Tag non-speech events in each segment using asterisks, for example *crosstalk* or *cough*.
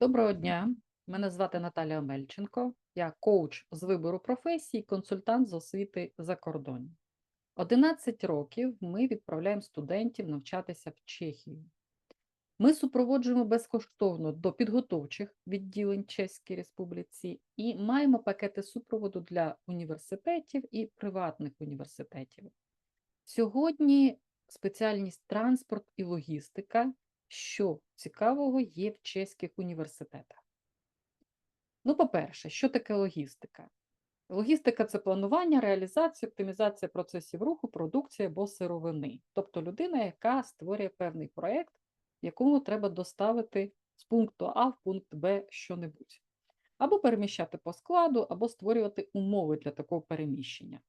Доброго дня. Мене звати Наталія Мельченко. Я коуч з вибору професії, консультант з освіти за кордоном. 11 років ми відправляємо студентів навчатися в Чехію. Ми супроводжуємо безкоштовно до підготовчих відділень Чеській Республіці і маємо пакети супроводу для університетів і приватних університетів. Сьогодні спеціальність транспорт і логістика, що цікавого є в чеських університетах. Ну, по-перше, що таке логістика? Логістика це планування, реалізація, оптимізація процесів руху, продукції або сировини. Тобто людина, яка створює певний проєкт, якому треба доставити з пункту А в пункт Б що-небудь. Або переміщати по складу, або створювати умови для такого переміщення.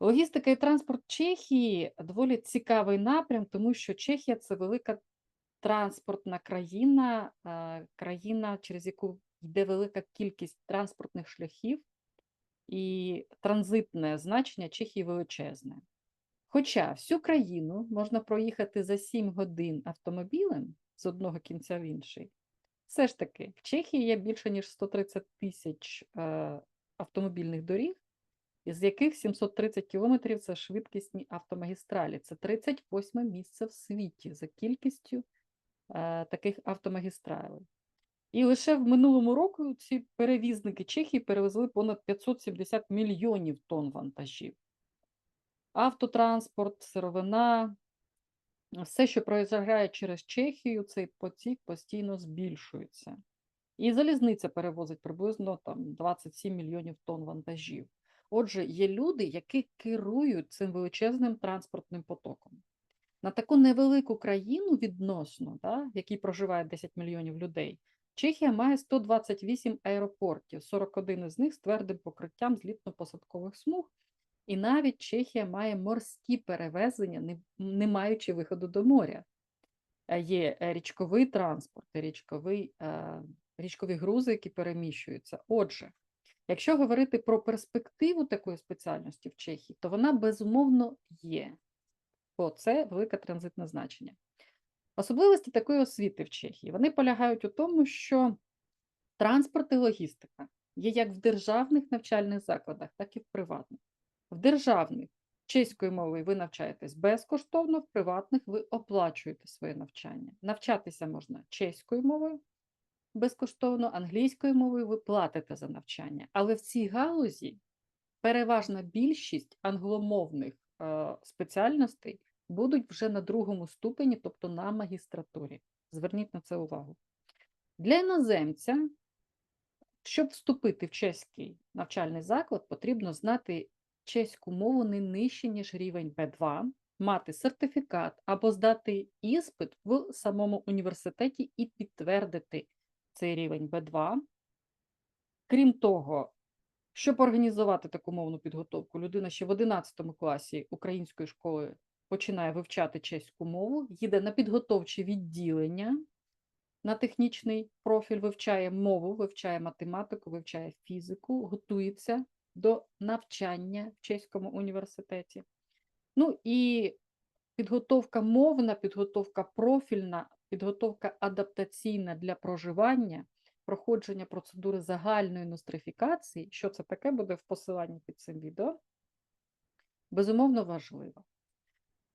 Логістика і транспорт Чехії доволі цікавий напрям, тому що Чехія це велика транспортна країна, е, країна, через яку йде велика кількість транспортних шляхів, і транзитне значення Чехії величезне. Хоча всю країну можна проїхати за 7 годин автомобілем з одного кінця в інший, все ж таки в Чехії є більше ніж 130 тисяч е, автомобільних доріг, із яких 730 кілометрів це швидкісні автомагістралі. Це 38 місце в світі за кількістю таких автомагістралей. І лише в минулому року ці перевізники Чехії перевезли понад 570 мільйонів тонн вантажів. Автотранспорт, сировина, все, що проїжджає через Чехію, цей потік постійно збільшується. І залізниця перевозить приблизно там 27 мільйонів тонн вантажів. Отже, є люди, які керують цим величезним транспортним потоком. На таку невелику країну відносно, да, в якій проживає 10 мільйонів людей, Чехія має 128 аеропортів, 41 із них з твердим покриттям злітно-посадкових смуг, і навіть Чехія має морські перевезення, не, не маючи виходу до моря. Е, Є е, річковий транспорт, річковий, е, річкові грузи, які переміщуються. Отже, якщо говорити про перспективу такої спеціальності в Чехії, то вона безумовно є, бо це велике транзитне значення. Особливості такої освіти в Чехії вони полягають у тому, що транспорт і логістика є як в державних навчальних закладах, так і в приватних. В державних чеською мовою ви навчаєтесь безкоштовно, в приватних ви оплачуєте своє навчання. Навчатися можна чеською мовою безкоштовно, англійською мовою ви платите за навчання. Але в цій галузі переважна більшість англомовних е, спеціальностей будуть вже на другому ступені, тобто на магістратурі. Зверніть на це увагу. Для іноземця, щоб вступити в чеський навчальний заклад, потрібно знати чеську мову не нижче, ніж рівень B2, мати сертифікат або здати іспит в самому університеті і підтвердити цей рівень B2. Крім того, щоб організувати таку мовну підготовку, людина ще в 11 класі української школи починає вивчати чеську мову, їде на підготовче відділення на технічний профіль, вивчає мову, вивчає математику, вивчає фізику, готується до навчання в чеському університеті. Ну і підготовка мовна, підготовка профільна, підготовка адаптаційна для проживання, проходження процедури загальної нострифікації, що це таке буде в посиланні під цим відео, безумовно важливо.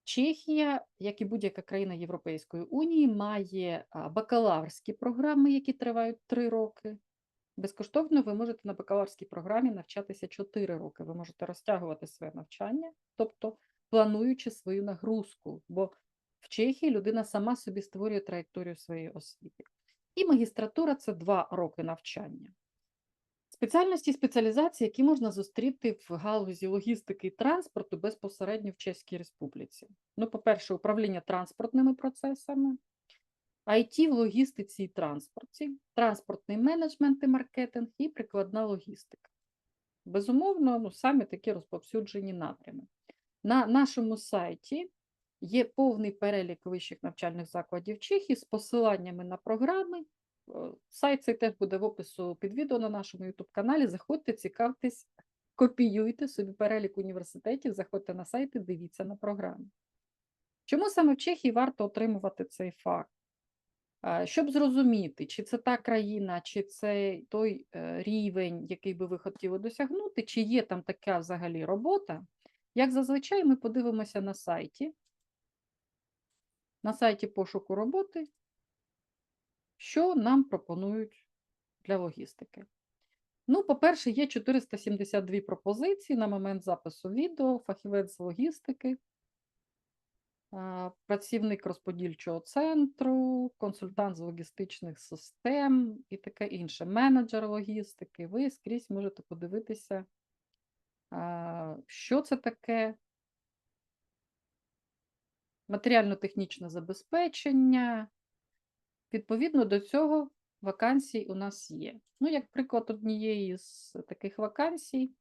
Чехія, як і будь-яка країна Європейської Унії, має бакалаврські програми, які тривають 3 роки. Безкоштовно ви можете на бакалаврській програмі навчатися 4 роки. Ви можете розтягувати своє навчання, тобто плануючи свою нагрузку, бо в Чехії людина сама собі створює траєкторію своєї освіти. І магістратура це 2 роки навчання. Спеціальності і спеціалізації, які можна зустріти в галузі логістики і транспорту безпосередньо в Чеській Республіці. Ну, по-перше, управління транспортними процесами, IT в логістиці і транспорті, транспортний менеджмент і маркетинг і прикладна логістика. Безумовно, ну, самі такі розповсюджені напрями. На нашому сайті є повний перелік вищих навчальних закладів Чехії з посиланнями на програми. Сайт цей теж буде в опису під відео на нашому YouTube каналі. Заходьте, цікавтесь, копіюйте собі перелік університетів, заходьте на сайт і дивіться на програми. Чому саме в Чехії варто отримувати цей факт? Щоб зрозуміти, чи це та країна, чи це той е, рівень, який би ви хотіли досягнути, чи є там така взагалі робота, як зазвичай ми подивимося на сайті, на сайті пошуку роботи, що нам пропонують для логістики. Ну, по-перше, є 472 пропозиції на момент запису відео, фахівець з логістики, працівник розподільчого центру, консультант з логістичних систем і таке інше, менеджер логістики. Ви скрізь можете подивитися, що це таке, матеріально-технічне забезпечення. Відповідно до цього вакансій у нас є. Ну, як приклад однієї з таких вакансій,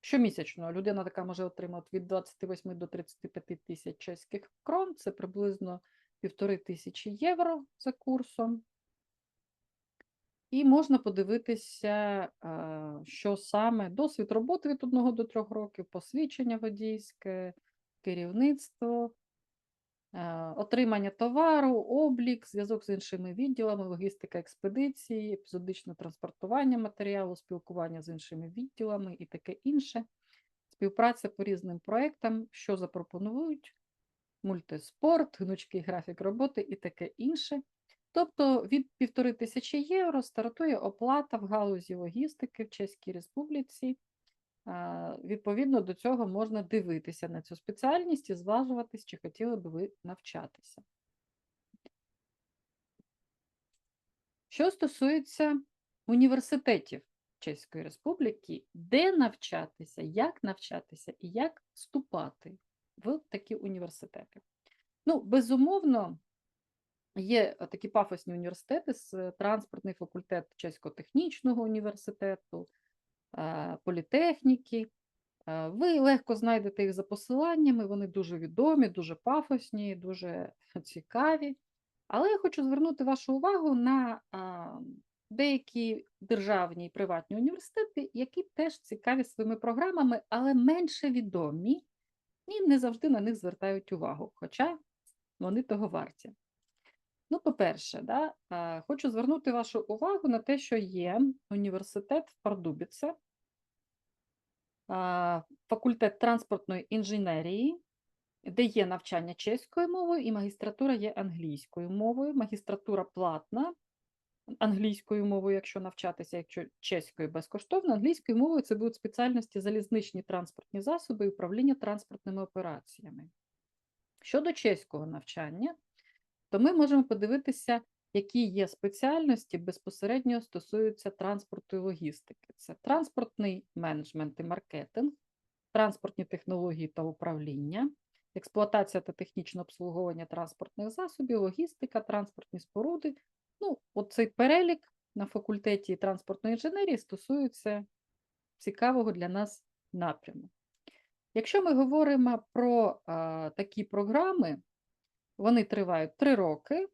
щомісячно людина така може отримати від 28 до 35 тисяч чеських крон, це приблизно півтори тисячі євро за курсом. І можна подивитися, що саме досвід роботи від 1 до 3 років, посвідчення водійське, керівництво, отримання товару, облік, зв'язок з іншими відділами, логістика експедиції, епізодичне транспортування матеріалу, спілкування з іншими відділами і таке інше. Співпраця по різним проектам, що запропонують, мультиспорт, гнучкий графік роботи і таке інше. Тобто від півтори тисячі євро стартує оплата в галузі логістики в Чеській Республіці. Відповідно до цього можна дивитися на цю спеціальність і зважуватись, чи хотіли би ви навчатися. Що стосується університетів Чеської Республіки, де навчатися, як навчатися і як вступати в такі університети. Ну, безумовно, є такі пафосні університети транспортний факультет Чеського технічного університету, політехніки. Е, Ви легко знайдете їх за посиланнями, вони дуже відомі, дуже пафосні, дуже *laughs* цікаві. Але я хочу звернути вашу увагу на деякі державні і приватні університети, які теж цікаві своїми програмами, але менше відомі і не завжди на них звертають увагу, хоча вони того варті. Ну, по-перше, да, хочу звернути вашу увагу на те, що є університет в Пардубіце, факультет транспортної інженерії, де є навчання чеською мовою і магістратура є англійською мовою. Магістратура платна англійською мовою, якщо навчатися, якщо чеською безкоштовно, англійською мовою це будуть спеціальності залізничні транспортні засоби і управління транспортними операціями. Щодо чеського навчання, то ми можемо подивитися, які є спеціальності безпосередньо стосуються транспорту і логістики. Це транспортний менеджмент і маркетинг, транспортні технології та управління, експлуатація та технічне обслуговування транспортних засобів, логістика, транспортні споруди. Ну, оцей перелік на факультеті транспортної інженерії стосується цікавого для нас напряму. Якщо ми говоримо про а, такі програми, вони тривають 3 роки.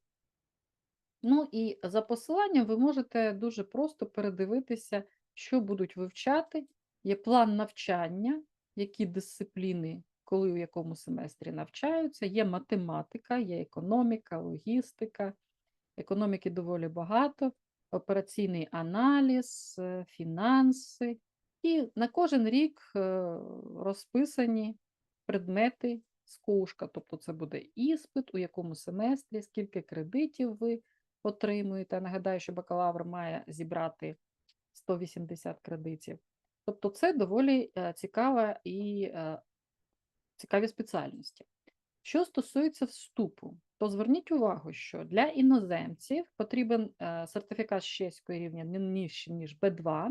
Ну і за посиланням ви можете дуже просто передивитися, що будуть вивчати. Є план навчання, які дисципліни, коли у якому семестрі навчаються, є математика, є економіка, логістика. Економіки доволі багато, операційний аналіз, е, фінанси. І на кожен рік е, розписані предмети з тобто це буде іспит, у якому семестрі, скільки кредитів ви отримуєте. Нагадаю, що бакалавр має зібрати 180 кредитів. Тобто це доволі е, цікава і е, цікаві спеціальності. Що стосується вступу, то зверніть увагу, що для іноземців потрібен е, сертифікат з чеської рівня не нижче, ніж B2,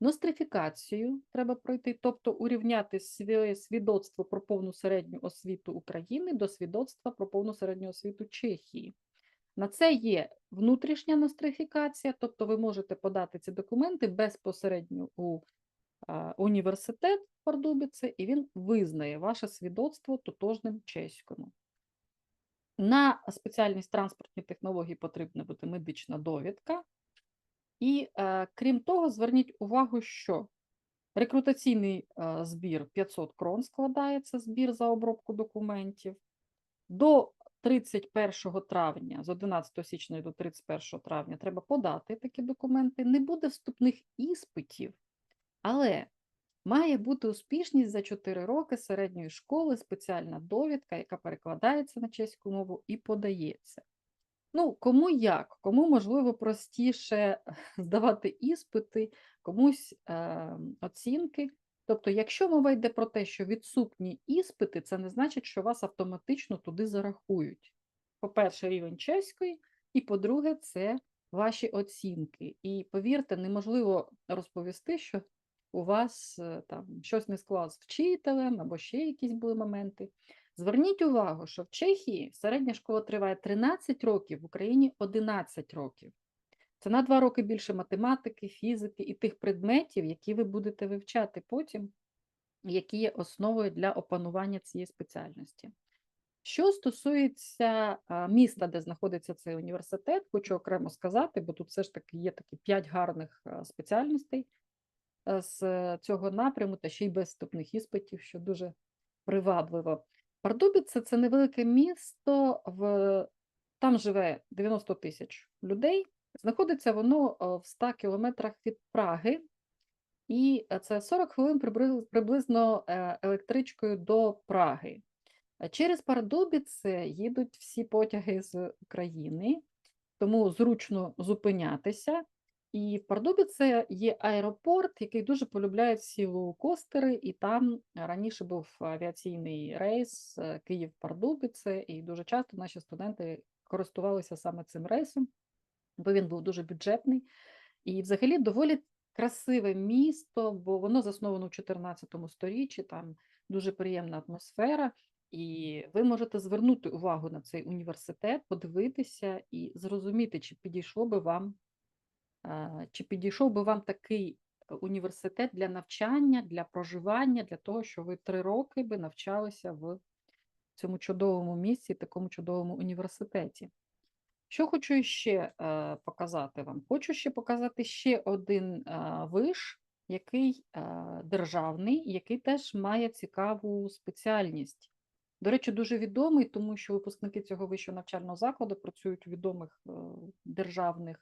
Нострифікацію треба пройти, тобто урівняти своє свідоцтво про повну середню освіту України до свідоцтва про повну середню освіту Чехії. На це є внутрішня нострифікація, тобто ви можете подати ці документи безпосередньо у університет Пардубіце, і він визнає ваше свідоцтво тотожним чеському. На спеціальність транспортні технології потрібна буде медична довідка. І е, крім того, зверніть увагу, що рекрутаційний е, збір 500 крон складається збір за обробку документів. До 31 травня, з 11 січня до 31 травня треба подати такі документи. Не буде вступних іспитів, але має бути успішність за 4 роки середньої школи, спеціальна довідка, яка перекладається на чеську мову і подається. Ну, кому як, кому можливо простіше *laughs* здавати іспити, комусь е, оцінки. Тобто, якщо мова йде про те, що відсутні іспити, це не значить, що вас автоматично туди зарахують. По-перше, рівень чеської, і по-друге, це ваші оцінки. І повірте, неможливо розповісти, що у вас е, там щось не склалось вчителем або ще якісь були моменти. Зверніть увагу, що в Чехії середня школа триває 13 років, в Україні 11 років. Це на 2 роки більше математики, фізики і тих предметів, які ви будете вивчати потім, які є основою для опанування цієї спеціальності. Що стосується міста, де знаходиться цей університет, хочу окремо сказати, бо тут все ж таки є такі 5 гарних спеціальностей е, з цього напряму, та ще й без вступних іспитів, що дуже привабливо. Пардубіце це невелике місто, в... там живе 90 тисяч людей. Знаходиться воно в 100 кілометрах від Праги, і це 40 хвилин приблизно е, електричкою до Праги. Через Пардубіце їдуть всі потяги з України, тому зручно зупинятися. І в Пардубіце є аеропорт, який дуже полюбляють всі лоукостери, і там раніше був авіаційний рейс е, Київ-Пардубіце, і дуже часто наші студенти користувалися саме цим рейсом, бо він був дуже бюджетний. І взагалі доволі красиве місто, бо воно засновано в 14 сторіччі, там дуже приємна атмосфера. І ви можете звернути увагу на цей університет, подивитися і зрозуміти, чи підійшло би вам чи підійшов би вам такий е, університет для навчання, для проживання, для того, щоб ви три роки би навчалися в цьому чудовому місці, такому чудовому університеті? Що хочу ще е, показати вам? Хочу ще показати ще один е, виш, який державний, який теж має цікаву спеціальність. До речі, дуже відомий, тому що випускники цього вищого навчального закладу працюють у відомих державних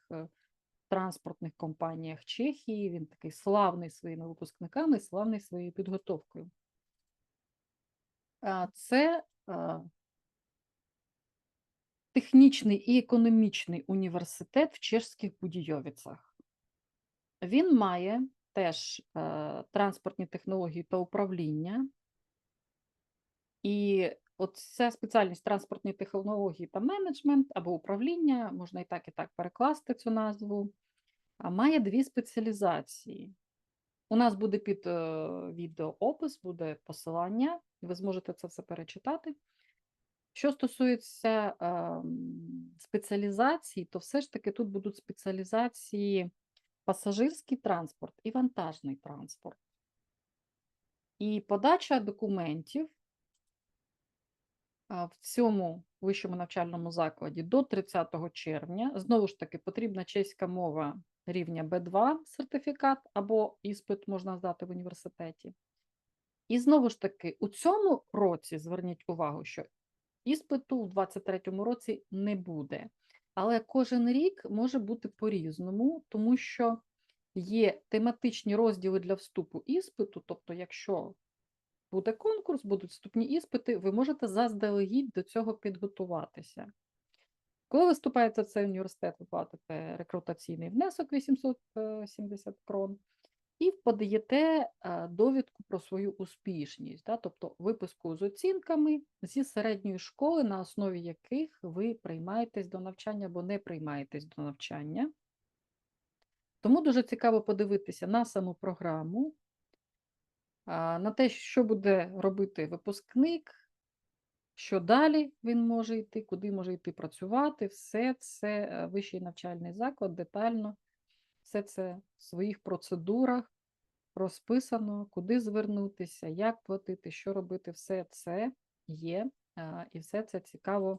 транспортних компаніях Чехії. Він такий славний своїми випускниками, славний своєю підготовкою. Це технічний і економічний університет в Чешських Будійовицях. Він має теж транспортні технології та управління. І от ця спеціальність транспортні технології та менеджмент або управління, можна і так, і так перекласти цю назву, має дві спеціалізації. У нас буде під е, відео опис, буде посилання, ви зможете це все перечитати. Що стосується е, спеціалізації, то все ж таки тут будуть спеціалізації пасажирський транспорт і вантажний транспорт. І подача документів в цьому вищому навчальному закладі до 30 червня. Знову ж таки, потрібна чеська мова рівня Б2 сертифікат або іспит можна здати в університеті. І знову ж таки, у цьому році зверніть увагу, що іспиту у 2023 році не буде. Але кожен рік може бути по-різному, тому що є тематичні розділи для вступу іспиту, тобто, якщо буде конкурс, будуть вступні іспити, ви можете заздалегідь до цього підготуватися. Коли ви вступаєте в цей університет, ви платите рекрутаційний внесок 870 крон і подаєте е, довідку про свою успішність, да, тобто виписку з оцінками зі середньої школи, на основі яких ви приймаєтесь до навчання або не приймаєтесь до навчання. Тому дуже цікаво подивитися на саму програму, на те, що буде робити випускник, що далі він може йти, куди може йти працювати, все це е, вищий навчальний заклад детально, все це в своїх процедурах розписано, куди звернутися, як платити, що робити, все це є, і все це цікаво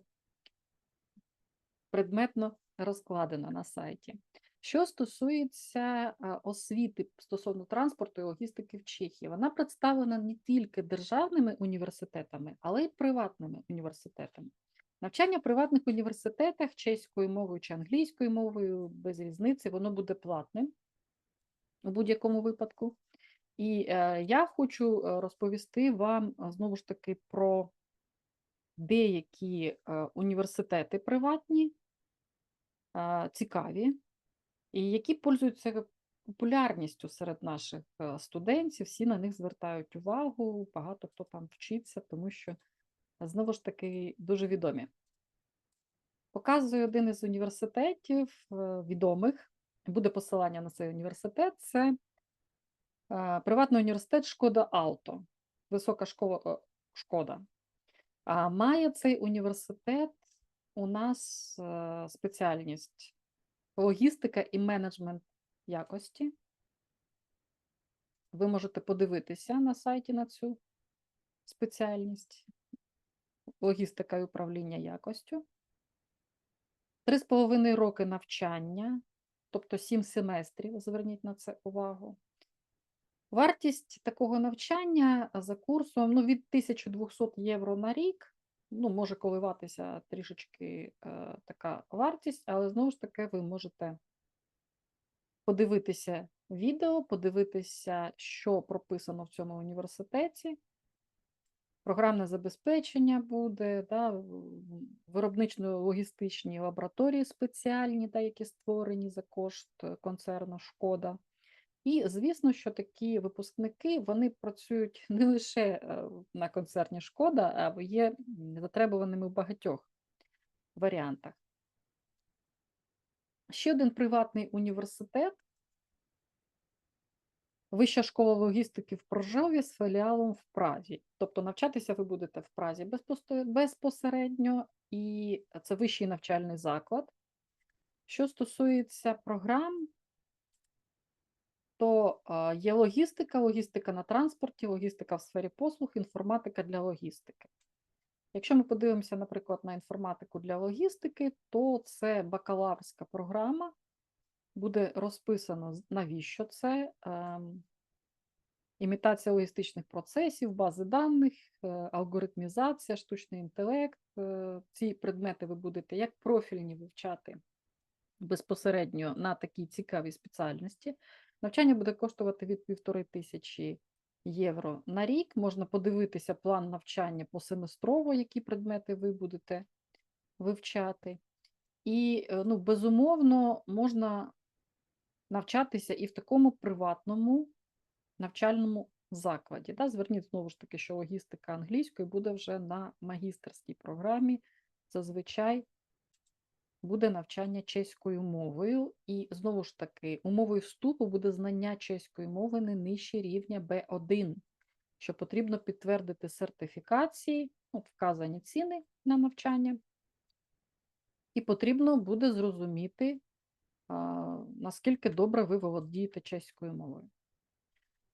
предметно розкладено на сайті. Що стосується освіти стосовно транспорту і логістики в Чехії, вона представлена не тільки державними університетами, але й приватними університетами. Навчання в приватних університетах чеською мовою чи англійською мовою без різниці, воно буде платним у будь-якому випадку. І е, я хочу е, розповісти вам е, знову ж таки про деякі е, університети приватні, е, цікаві, і які пользуються популярністю серед наших е, студентів. Всі на них звертають увагу, багато хто там вчиться, тому що знову ж таки дуже відомі. Показую один із університетів е, відомих. Буде посилання на цей університет. Це е, приватний університет Шкода Ауто, висока школа Шкода. А має цей університет у нас спеціальність логістика і менеджмент якості. Ви можете подивитися на сайті на цю спеціальність логістика і управління якостю. Три з половиною роки навчання, тобто сім семестрів, зверніть на це увагу. Вартість такого навчання за курсом ну, від 1200 євро на рік, ну, може коливатися трішечки е, така вартість, але знову ж таки ви можете подивитися відео, подивитися, що прописано в цьому університеті. Програмне забезпечення буде, да, виробнично-логістичні лабораторії спеціальні, да, які створені за кошт концерну Шкода. І, звісно, що такі випускники вони працюють не лише е, на концерні Шкода, а є затребуваними в багатьох варіантах. Ще один приватний університет. Вища школа логістики в Прожові з філіалом в Празі. Тобто навчатися ви будете в Празі безпосередньо, і це вищий навчальний заклад. Що стосується програм, то є логістика, логістика на транспорті, логістика в сфері послуг, інформатика для логістики. Якщо ми подивимося, наприклад, на інформатику для логістики, то це бакалаврська програма, буде розписано, навіщо це, ем, імітація логістичних процесів, бази даних, е, алгоритмізація, штучний інтелект. Е, ці предмети ви будете як профільні вивчати безпосередньо на такій цікавій спеціальності. Навчання буде коштувати від півтори тисячі євро на рік. Можна подивитися план навчання посеместрово, які предмети ви будете вивчати. І, е, ну, безумовно, можна навчатися і в такому приватному навчальному закладі. Да? Зверніть знову ж таки, що логістика англійської буде вже на магістерській програмі. Зазвичай буде навчання чеською мовою, і знову ж таки, умовою вступу буде знання чеської мови не нижче рівня B1, що потрібно підтвердити сертифікації, ну, вказані ціни на навчання, і потрібно буде зрозуміти, а, наскільки добре ви володієте чеською мовою.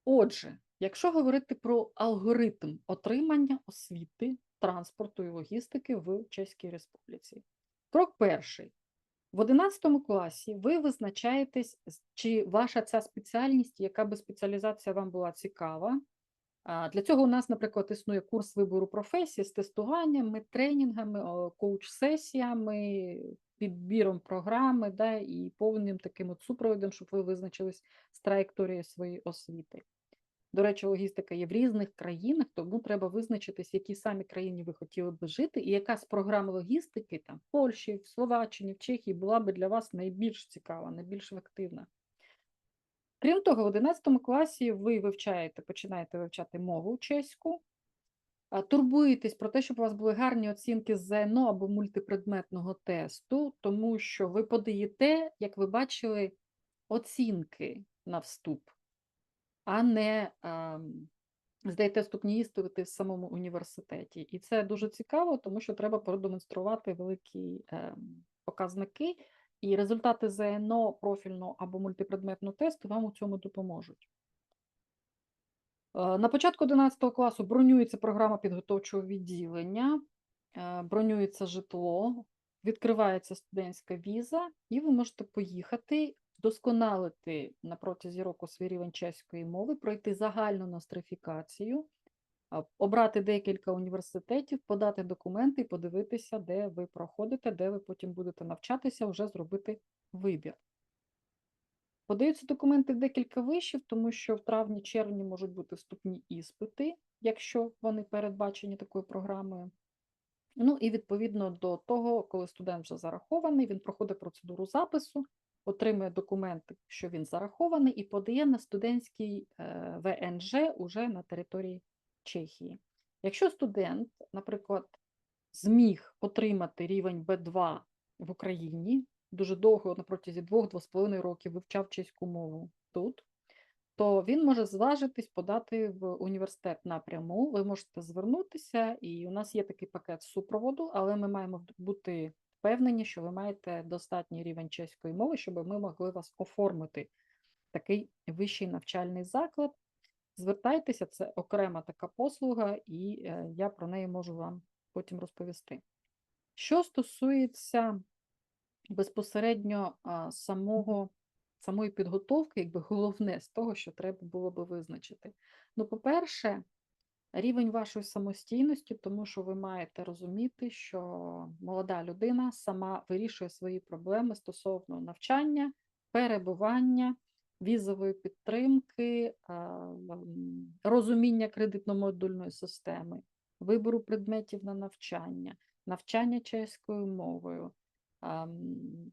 Отже, якщо говорити про алгоритм отримання освіти, транспорту і логістики в Чеській Республіці, Крок перший. В 11 класі ви визначаєтесь, чи ваша ця спеціальність, яка би спеціалізація вам була цікава. Для цього у нас, наприклад, існує курс вибору професії з тестуваннями, тренінгами, коуч-сесіями, підбіром програми да, і повним таким от супроводом, щоб ви визначились з траєкторією своєї освіти. До речі, логістика є в різних країнах, тому треба визначитись, в якій самі країні ви хотіли би жити, і яка з програм логістики там в Польщі, в Словаччині, в Чехії була би для вас найбільш цікава, найбільш ефективна. Крім того, в 11 класі ви вивчаєте, починаєте вивчати мову чеську, турбуєтесь про те, щоб у вас були гарні оцінки з ЗНО або мультипредметного тесту, тому що ви подаєте, як ви бачили, оцінки на вступ а не ем, здаєте вступні іспити в самому університеті. І це дуже цікаво, тому що треба продемонструвати великі ем, показники, і результати ЗНО профільного або мультипредметного тесту вам у цьому допоможуть. Е, на початку 11 класу бронюється програма підготовчого відділення, е, бронюється житло, відкривається студентська віза, і ви можете поїхати вдосконалити на протязі року свій рівень чеської мови, пройти загальну нострифікацію, обрати декілька університетів, подати документи і подивитися, де ви проходите, де ви потім будете навчатися, вже зробити вибір. Подаються документи в декілька вишів, тому що в травні-червні можуть бути вступні іспити, якщо вони передбачені такою програмою. Ну і відповідно до того, коли студент вже зарахований, він проходить процедуру запису, отримує документи, що він зарахований, і подає на студентський е, ВНЖ уже на території Чехії. Якщо студент, наприклад, зміг отримати рівень Б2 в Україні, дуже довго на протязі 2-2,5 років вивчав чеську мову тут, то він може зважитись подати в університет напряму. Ви можете звернутися, і у нас є такий пакет супроводу, але ми маємо бути впевнені, що ви маєте достатній рівень чеської мови, щоб ми могли вас оформити такий вищий навчальний заклад. Звертайтеся, це окрема така послуга, і е, я про неї можу вам потім розповісти. Що стосується безпосередньо самого, самої підготовки, якби головне з того, що треба було би визначити. Ну, по-перше, рівень вашої самостійності, тому що ви маєте розуміти, що молода людина сама вирішує свої проблеми стосовно навчання, перебування, візової підтримки, розуміння кредитно-модульної системи, вибору предметів на навчання, навчання чеською мовою.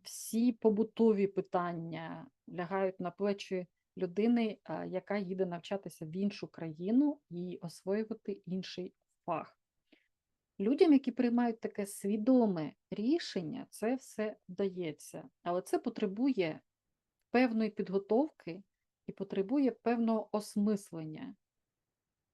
Всі побутові питання лягають на плечі людини, яка їде навчатися в іншу країну і освоювати інший фах. Людям, які приймають таке свідоме рішення, це все вдається, але це потребує певної підготовки і потребує певного осмислення.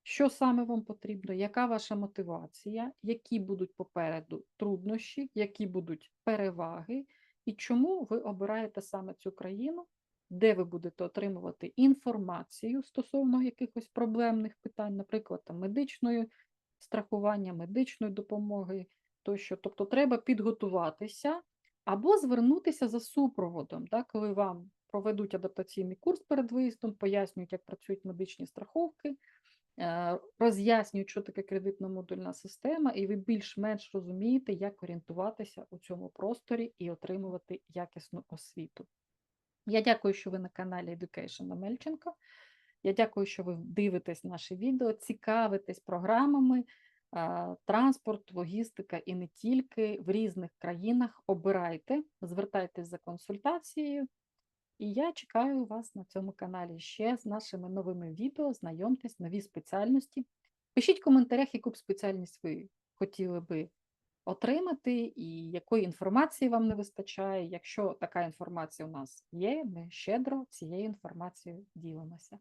Що саме вам потрібно, яка ваша мотивація, які будуть попереду труднощі, які будуть переваги, і чому ви обираєте саме цю країну, де ви будете отримувати інформацію стосовно якихось проблемних питань, наприклад, там, медичної страхування, медичної допомоги тощо. Тобто треба підготуватися або звернутися за супроводом, так, коли вам проведуть адаптаційний курс перед виїздом, пояснюють, як працюють медичні страховки е, роз'яснюють, що таке кредитно-модульна система, і ви більш-менш розумієте, як орієнтуватися у цьому просторі і отримувати якісну освіту. Я дякую, що ви на каналі Education Мельченко. Я дякую, що ви дивитесь наші відео, цікавитесь програмами, транспорт, логістика і не тільки в різних країнах. Обирайте, звертайтесь за консультацією. І я чекаю вас на цьому каналі ще з нашими новими відео. Знайомтесь, нові спеціальності. Пишіть в коментарях, яку б спеціальність ви хотіли би отримати, і якої інформації вам не вистачає. Якщо така інформація у нас є, ми щедро цією інформацією ділимося.